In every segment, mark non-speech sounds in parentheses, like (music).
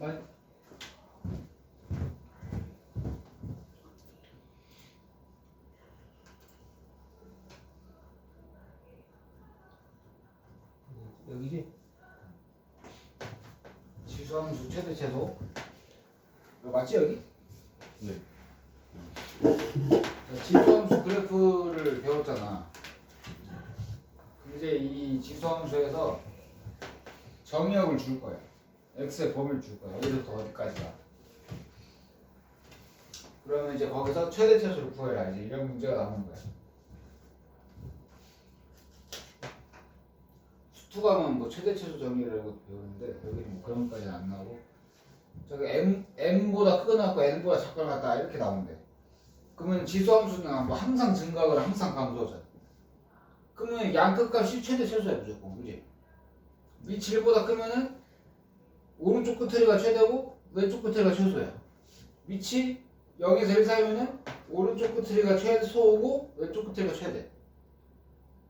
만 여기지? 지수함수 최대 이거 맞지 여기? 네. 자, 지수함수 그래프를 배웠잖아. 이제 이 지수함수에서 정의역을 줄 거야. X의 범위를 줄 거야. 어디부터 어디까지가. 그러면 이제 거기서 최대 최소를 구해라. 이제 이런 문제가 나오는 거야. 수투감은 뭐 최대 최소 정의라고 배우는데 여기는 뭐 그런 것까지는 안 나오고 저기 m m보다 크거나 같고 n보다 작거나 같다 이렇게 나오는데 그러면 지수함수는 뭐 항상 증가하거나 항상 감소하잖아. 그러면 양끝 값이 최대 최소야 무조건 그지? 밑 1보다 크면은 오른쪽 끝트리가 최대고 왼쪽 끝트리가 최소야. 밑이 0에서 1 사이면은 오른쪽 끝트리가 최소고 왼쪽 끝트리가 최대.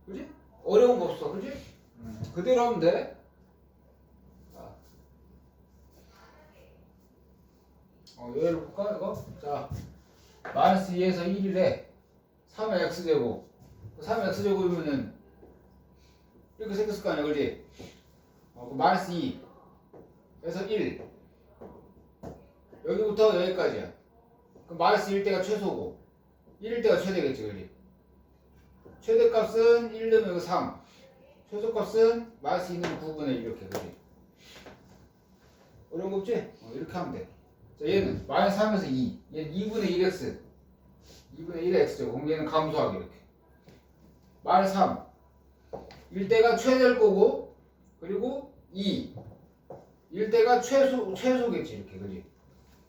그지? 어려운 거 없어, 그지? 음, 그대로 하면 돼. 자. 어, 예를 볼까 이거? 자, 마이너스 2에서 1이래. 3의 x제곱. 3의 x제곱이면은 이렇게 생겼을 거 아니야, 그지? 어, 그 마이너스 2 에서 1. 여기부터 여기까지야. 그럼 마이너스 1대가 최소고 1일 때가 최대겠지, 그지? 최대값은 1 넣으면 여기 3. 최소값은 마이너스 2는 9분의 1 이렇게, 그지? 어려운 거 없지? 어, 이렇게 하면 돼. 자, 얘는 마이너스 3에서 2. 얘는 2분의 1x. 2분의 1의 x죠. 그럼 얘는 감소하게 이렇게. 마이너스 3. 1대가 최대일 거고, 그리고 2. 1대가 최소, 최소겠지, 이렇게, 그지?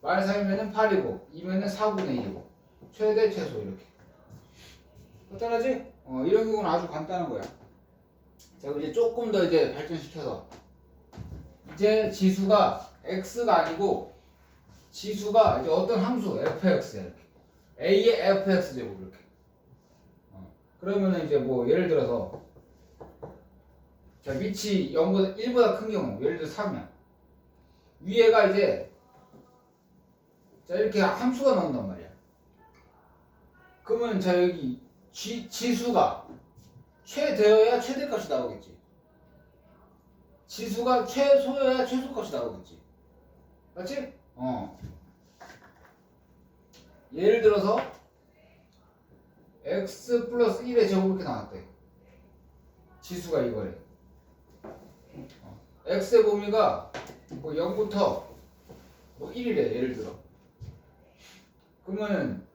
마이너스 3이면은 8이고, 2면은 4분의 1이고, 최대, 최소, 이렇게. 간단하지? 어, 이런 경우는 아주 간단한 거야. 자, 이제 조금 더 이제 발전시켜서. 이제 지수가 x가 아니고, 지수가 이제 어떤 함수, fx야, 이렇게. a의 fx 제곱, 이렇게. 어, 그러면은 이제 뭐, 예를 들어서, 자, 밑이 0보다 1보다 큰 경우, 예를 들어 3이야. 위에가 이제 자 이렇게 함수가 나온단 말이야. 그러면 자 여기 지, 지수가 최대여야 최대값이 나오겠지. 지수가 최소여야 최소값이 나오겠지. 맞지? 어. 예를 들어서 x 플러스 1의 제곱 이렇게 나왔대. 지수가 이거래. 어. x의 범위가 뭐 0부터 뭐 1이래 예를 들어 그러면은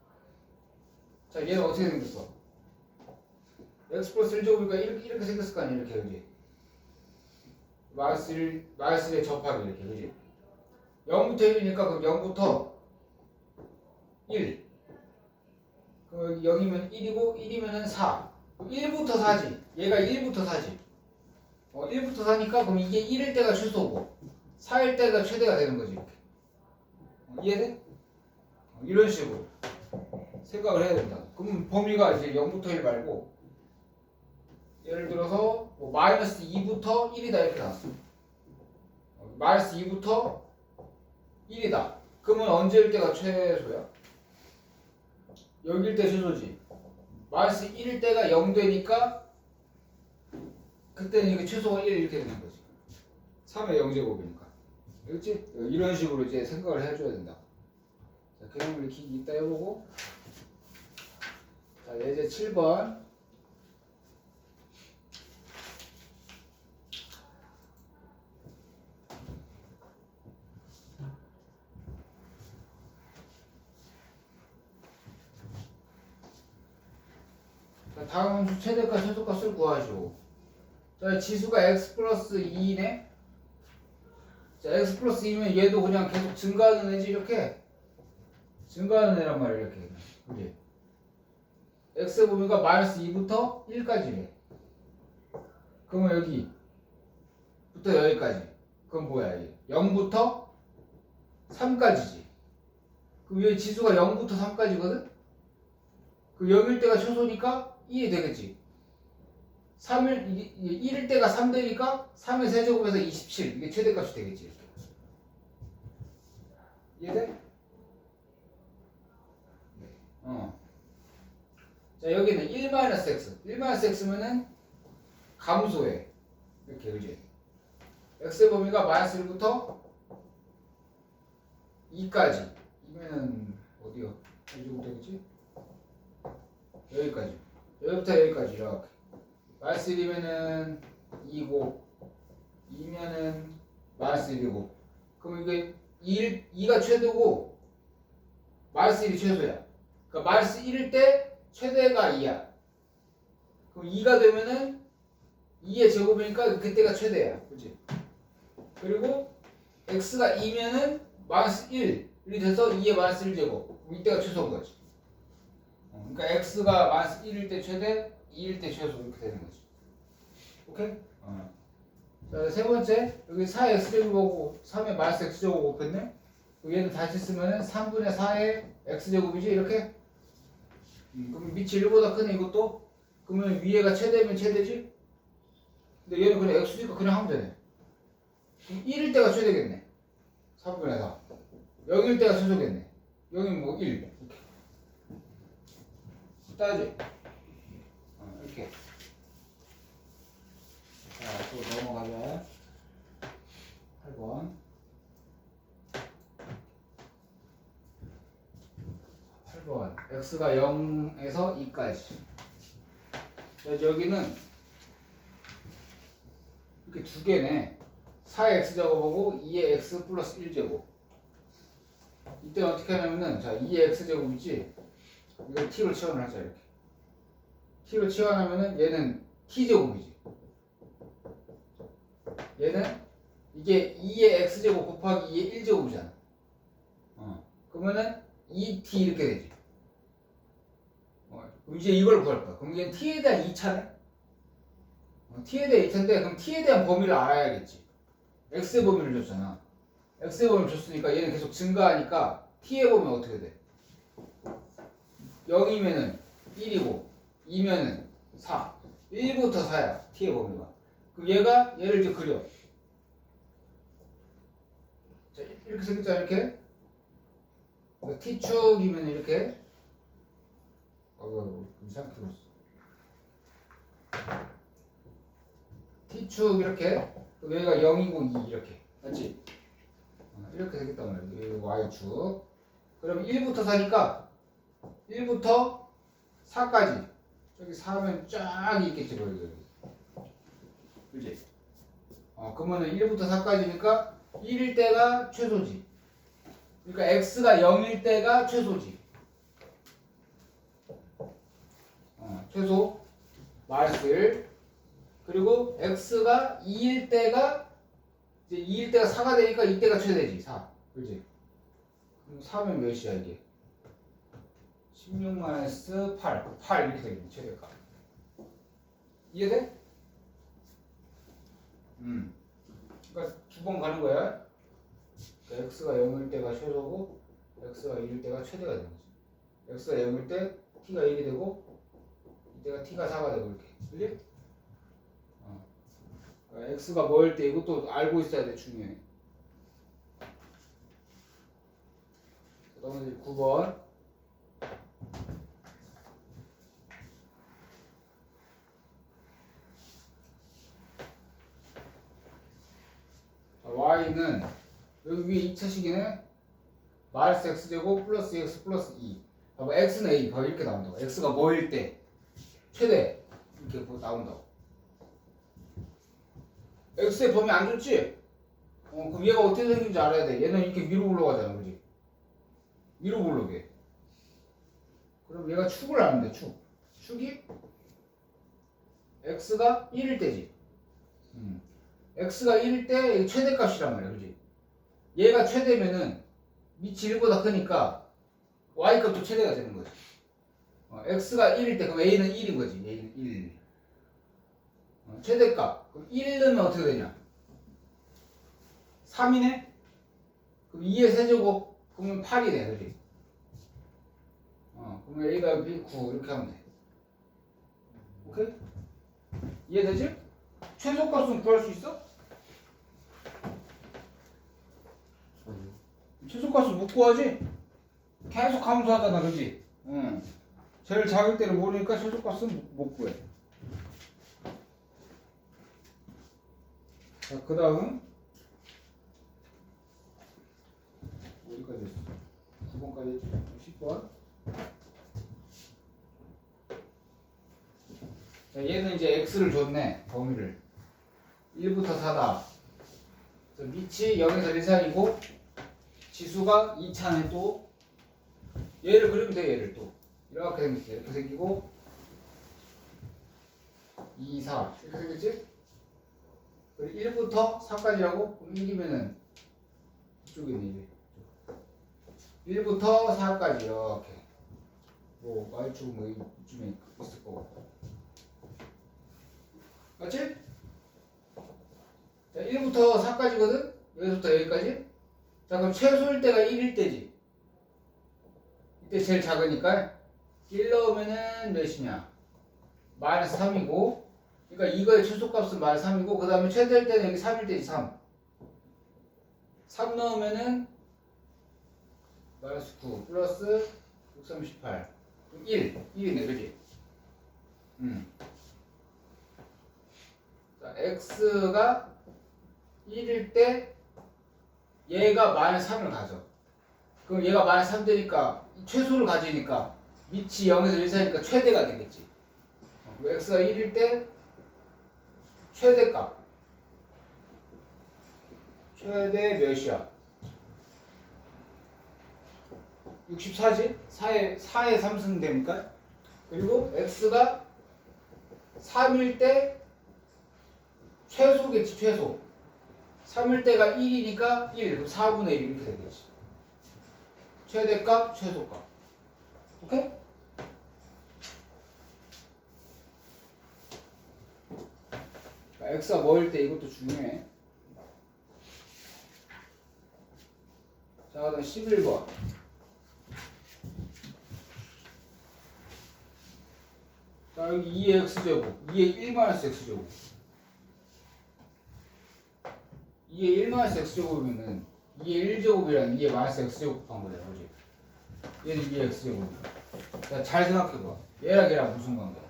자 얘는 어떻게 생겼어? x 플러스 1제곱이니까 이렇게, 이렇게 생겼을 거 아니야 이렇게 그지? 마이너스 1, 마이너스 1에 접하게 이렇게 그지? 0부터 1이니까 그럼 0부터 1 그럼 여기 0이면 1이고 1이면은 4 그럼 1부터 4지 얘가 1부터 4지 어 1부터 4니까 그럼 이게 1일 때가 최소고 4일 때가 최대가 되는 거지 이해돼? 어, 이런 식으로 생각을 해야 된다. 그럼 범위가 이제 0부터 1 말고 예를 들어서 뭐 마이너스 2부터 1이다 이렇게 나왔어. 어, 마이너스 2부터 1이다. 그러면 언제일 때가 최소야? 여기일 때 최소지. 마이너스 1일 때가 0 되니까 그때는 이게 최소가 1 이렇게 되는 거지. 3의 0제곱이니까 그렇지? 이런 식으로 이제 생각을 해줘야 된다 자, 그냥 이렇게 이따 해보고. 자, 예제 7번. 자, 다음 최대값 최소값을 구하시오 자, 지수가 x 플러스 2네 자, x 플러스 2면 얘도 그냥 계속 증가하는 애지 이렇게? 증가하는 애란 말이야 이렇게. 그지 x의 범위가 마이너스 2부터 1까지래 그러면 여기부터 여기까지. 그건 뭐야 이게? 0부터 3까지지. 그럼 여기 지수가 0부터 3까지거든? 그 0일 때가 최소니까 1이 되겠지 3일, 이게 1일 때가 3 되니까 3의 세제곱에서 27 이게 최대값이 되겠지. 이해돼? 어. 자 여기는 1-x 1-x면은 감소해 이렇게 그지? x의 범위가 마이너스 1부터 2까지 이면은 어디요? 이쪽부터 되겠지? 여기까지 여기부터 여기까지 이렇게 마이너스 1이면은 2고 2면은 마이너스 1이고. 그럼 이게 2, 2가 최대고 마이너스 1이 최소야. 그러니까 마이너스 1일 때 최대가 2야. 그럼 2가 되면은 2의 제곱이니까 그때가 최대야. 그치? 그리고 x가 2면은 마이너스 1이 돼서 2의 마이너스 1 제곱. 그럼 이때가 최소인 거지. 어, 그러니까 x가 마이너스 1일 때 최대 2일 때 최소 이렇게 되는 거지 오케이? 어. 자, 세 번째 여기 4x 제곱하고 3의 마이너스 x 제곱 곱했네 얘는 다시 쓰면은 3분의 4의 x 제곱이지 이렇게 음, 그럼 밑이 1보다 크네 이것도 그러면 위에가 최대면 최대지 근데 얘는 그냥 x니까 그냥 하면 되네 그럼 1일 때가 최대겠네 3분의 4 0일 때가 최소겠네 여기는 뭐 1. 이렇게. 따지? 어, 이렇게. 자, 또 넘어가자. 8번. 8번. x가 0에서 2까지. 자, 여기는 이렇게 두 개네. 4의 x제곱하고 2의 x 플러스 1제곱. 이때 어떻게 하냐면은 자 2의 x제곱이지 이걸 t로 치환을 하자 이렇게 t로 치환하면은 얘는 t제곱이지. 얘는 이게 2의 x제곱 곱하기 2의 1제곱이잖아. 어. 그러면은 2t 이렇게 되지. 어, 이제 이걸 구할 거야. 그럼 얘는 t에 대한 2차네 어, t에 대한 2차인데 그럼 t에 대한 범위를 알아야겠지. X의 범위를 줬잖아. X의 범위를 줬으니까 얘는 계속 증가하니까 t의 범위 어떻게 돼? 0이면은 1이고 2면은 4 1부터 4야 t의 범위가 그럼 얘가 얘를 이제 그려 자 이렇게 생겼잖아 이렇게 t축이면 이렇게 어이구 이상하게 그렸어 t축 이렇게 여기가 0이고 2 이렇게 맞지? 어, 이렇게 되겠단 말이야. 이 y축. 그럼 1부터 4니까 1부터 4까지. 저기 4면 쫙 있겠지, 거기. 여기. 그지? 어, 그러면은 1부터 4까지니까 1일 때가 최소지. 그러니까 x가 0일 때가 최소지. 어, 최소 마이너스 1. 그리고 x가 2일 때가 이제 2일 때가 4가 되니까 이때가 최대지 4 그지 그럼 4면 몇이야 이게 16 마이너스 8 8 이렇게 되겠네 최대값 이해돼? 음 그러니까 두 번 가는 거야 그러니까 x가 0일 때가 최소고 x가 1일 때가 최대가 되는 거지 x가 0일 때 t가 1이 되고 이때가 t가 4가 되고 이렇게 그지? 그러니까 x가 뭐일 때 이것도 알고 있어야 돼 중요해. 그다음에 9번. Y는 여기 위에 2차식이네 마이너스 x제곱 플러스 x 플러스 2 봐봐 x는 a 봐 이렇게 나온다고 x가 뭐일 때 최대 이렇게 뭐 나온다고 x의 범위 안 줬지? 어, 그럼 얘가 어떻게 생긴지 알아야 돼. 얘는 이렇게 위로 올라가잖아, 그지? 위로 올라게. 그럼 얘가 축을 돼, 축. 축이 x가 1일 때지. 음. x가 1일 때 최대값이란 말이야, 그지? 얘가 최대면은 밑이 1보다 크니까 y값도 최대가 되는 거지. 어, x가 1일 때 그럼 a는 1인 거지. a는 1. 어, 최대값. 그럼 1 넣으면 어떻게 되냐? 3이네? 그럼 2의 세제곱 그러면 8이네, 그지? 어, 그러면 A가 B 9 이렇게 하면 돼. 오케이? 이해되지? 최소값은 구할 수 있어? 최소값을 못 구하지? 계속 함수하잖아, 그지? 응. 제일 작을 때를 모르니까 최소값은 못- 못 구해. 자, 그 다음. 어디까지 했어? 9번까지 했지? 10번. 자, 얘는 이제 x를 줬네, 범위를. 1부터 4다. 밑이 0에서 1 사이고, 지수가 2차네 또. 얘를 그리면 돼, 얘를 또. 이렇게 생겼어. 이렇게 생기고, 2, 4. 이렇게 생겼지? 그리고 1부터 4까지라고? 그럼 1이면은, 이쪽에 있네, 이게. 1부터 4까지, 이렇게. 뭐, 말축 뭐, 이쯤에 있을 거고. 맞지? 자, 1부터 4까지거든? 여기서부터 여기까지? 자, 그럼 최소일 때가 1일 때지. 이때 제일 작으니까 1 넣으면은 몇이냐? 마이너스 3이고 그러니까 이거의 최소값은 마이너스 3이고 그 다음에 최대일 때는 여기 3일 때지 3. 3 넣으면은 마이너스 9 플러스 638 그럼 1. 1이네 그지? 음. 자, x가 1일 때 얘가 마이너스 3을 가져. 그럼 얘가 마이너스 3 되니까 최소를 가지니까 밑이 0에서 1 사이니까 최대가 되겠지. x가 1일 때 최대값. 최대 몇이야? 64지? 4에, 4에 3승 됩니까? 그리고 x가 3일 때 최소겠지 최소. 3일 때가 1이니까 1 그럼 4분의 1 이렇게 되겠지. 최대값 최소값. 오케이? 자, x가 뭐일 때 이것도 중요해. 자 그다음 11번. 자 여기 2의 x제곱. 2의 1 마이너스 x제곱 2의 1 마이너스 x제곱이면은 2의 1제곱이랑 2의 마이너스 x제곱 한 거잖아 그지? 얘는 2의 x제곱이야 자, 잘 생각해봐 얘랑 얘랑 무슨 관계야?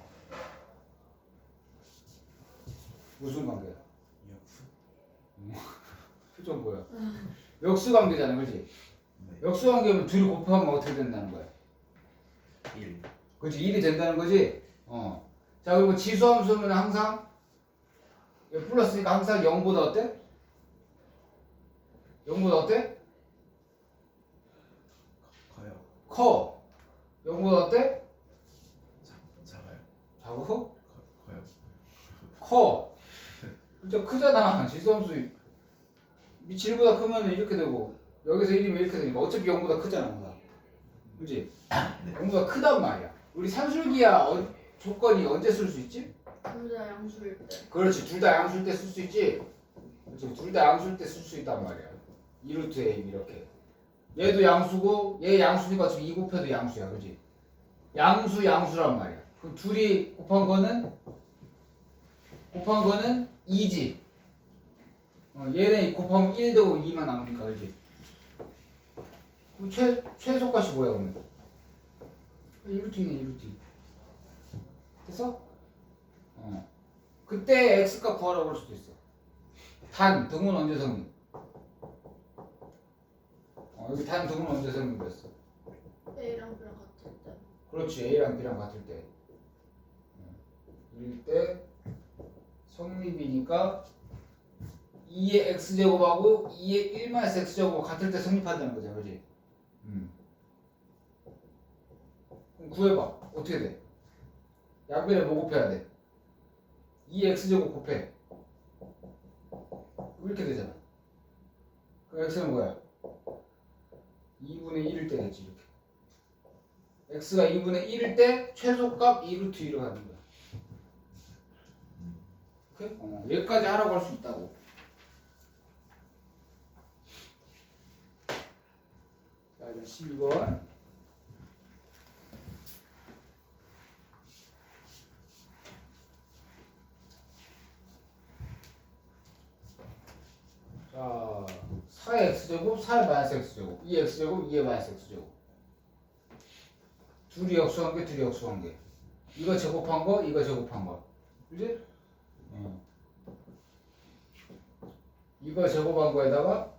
무슨 관계야? (laughs) 표정 뭐야? 역수 관계잖아 그지? 네. 역수 관계면 둘이 곱하면 어떻게 된다는 거야? 1 그렇지 1이 된다는 거지? 어. 자 그리고 지수함수는 항상 얘 플러스니까 항상 0보다 어때? 0보다 어때? 커요 커. 0보다 어때? 작, 작아요 작고? 커, 커요 커. 진짜 크잖아. 지수함수 밑이 1보다 크면 이렇게 되고 여기서 1이면 이렇게 되니까 어차피 0보다 크잖아. 항상. 그지? 네. 0보다 크단 말이야. 우리 산술기야 어, 조건이 언제 쓸 수 있지? 둘 다 양수일 때. 그렇지 둘 다 양수일 때 쓸 수 있지 그렇지 둘 다 양수일 때 쓸 수 있단 말이야 2루트 A 이렇게. 얘도 양수고 얘 양수니까 지금 2 곱해도 양수야. 그지? 양수 양수란 말이야. 그럼 둘이 곱한 거는? 곱한 거는 2지. 어, 얘네 곱하면 1 되고 2만 남으니까 그지? 최, 최소값이 뭐야 그러면? 1루트이네 1루트 됐어? 어. 그때 x값 구하라고 할 수도 있어. 단 등은 언제 성립? 어, 여기 단 등은 언제 성립됐어? A랑 B랑 같을 때. 그렇지 a랑 b랑 같을 때. 어, 이럴 때 성립이니까 2의 x 제곱하고 2의 1 마이너스 x 제곱 같을 때 성립한다는 거잖아, 그렇지? 음. 그럼 구해봐. 어떻게 돼? 양변에 뭐 곱해야 돼? 2x 제곱 곱해. 이렇게 되잖아. 그 x는 뭐야? 2분의 1일 때 됐지 이렇게. x가 2분의 1일 때 최소값 2루트 2로 가는 거야. 오케이? 어, 여기까지 하라고 할 수 있다고. 자, 이제 12번. 자, 4x 제곱 x제곱 4의 마이너스 x제곱 2x제곱 2의 마이너스 x제곱 둘이 역수한 게 둘이 역수한 게 이거 제곱한 거 이거 제곱한 거 그지? 어. 이거 제곱한 거에다가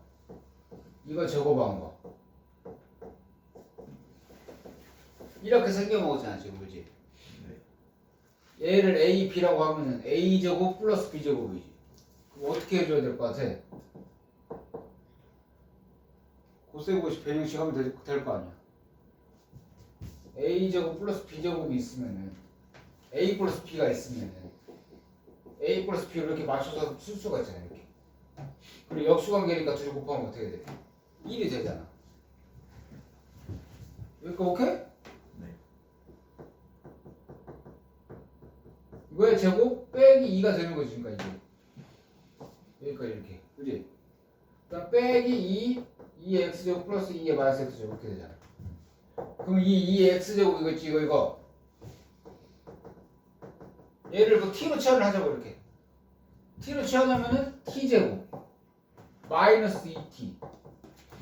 이거 제곱한 거 이렇게 생겨먹었잖아 지금 그지? 네. 얘를 a, b라고 하면은 a 제곱 플러스 b 제곱이지 그럼 어떻게 해줘야 될 것 같아? 고세고시 변형식 하면 될, 될거 아니야 a 제곱 플러스 b 제곱이 있으면은 a 플러스 b가 있으면은 a 플러스 b를 이렇게 맞춰서 쓸 수가 있잖아 이렇게 그리고 역수관계니까 둘이 곱하면 어떻게 돼? 1이 되잖아 여기까 오케이? 네. 이거의 제곱 빼기 2가 되는 거지 그러니까 이게 여기까지 이렇게 그지? 그러니까 빼기 2 2x제곱 플러스 2의 마이너스 x제곱 이렇게 되잖아. 그럼 이 2x제곱 이거지 이거 이거? 얘를 그 t로 치환을 하자고 이렇게. t로 치환하면은 t제곱 마이너스 2t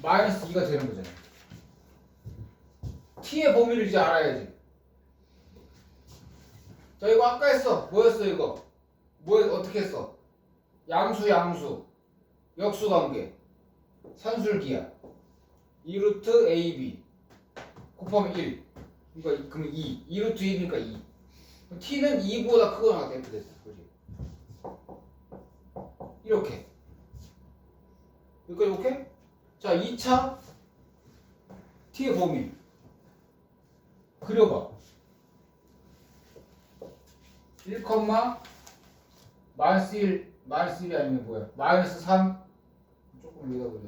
마이너스 2가 되는 거잖아. t의 범위를 이제 알아야지. 자 이거 아까 했어. 뭐였어 이거? 뭐 어떻게 했어? 양수 양수. 역수 관계. 산술기야 2루트 AB 곱하면 1 그러니까 그럼 2 2루트 1이니까 2 그럼 t는 2보다 크거나 같다 이렇게 됐어 그지? 이렇게. 여기까지 오케이? 자 2차 t의 범위. 그려봐. 1, 마이너스 1, 마이너스 1이 아니면 뭐야? 마이너스 3 조금 여기다 보자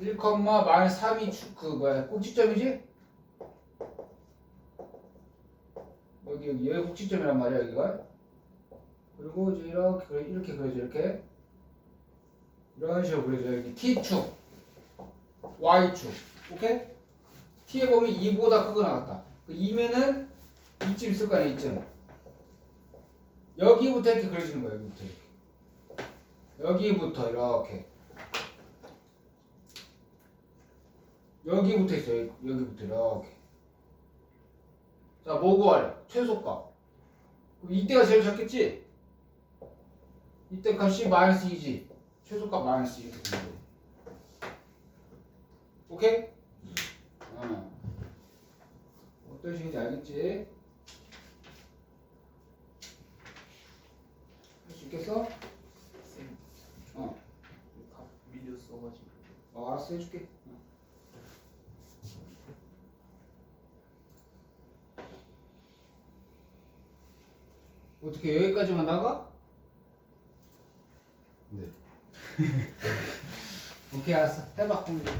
1, 마이너스 3이 추- 그 뭐야 꼭지점이지? 여기 여기 여기 꼭지점이란 말이야 여기가. 그리고 이제 이렇게 이렇게 그려져 이렇게. 이런 식으로 그려져 여기. T축. Y축. 오케이? T의 범위 2보다 크거나 같다. 그 2면은 이쯤 있을 거 아니야 이쯤 여기부터 이렇게 그려지는 거야 여기부터 이렇게. 여기부터 이렇게 여기부터 있어 여기, 여기부터 이렇게 자뭐 구하래 최소값 이때가 제일 작겠지 이때 값이 마이너스 2지 최소값 마이너스 2 이렇게 되는 오케이? 어. 어떤 식인지 알겠지? 할 수 있겠어? 쌤. 어. 다 미디어 써가지고. 어, 알았어 해줄게. 어. 어떻게 여기까지만 나가? 네. (laughs) 오케이 알았어 해봐 공부.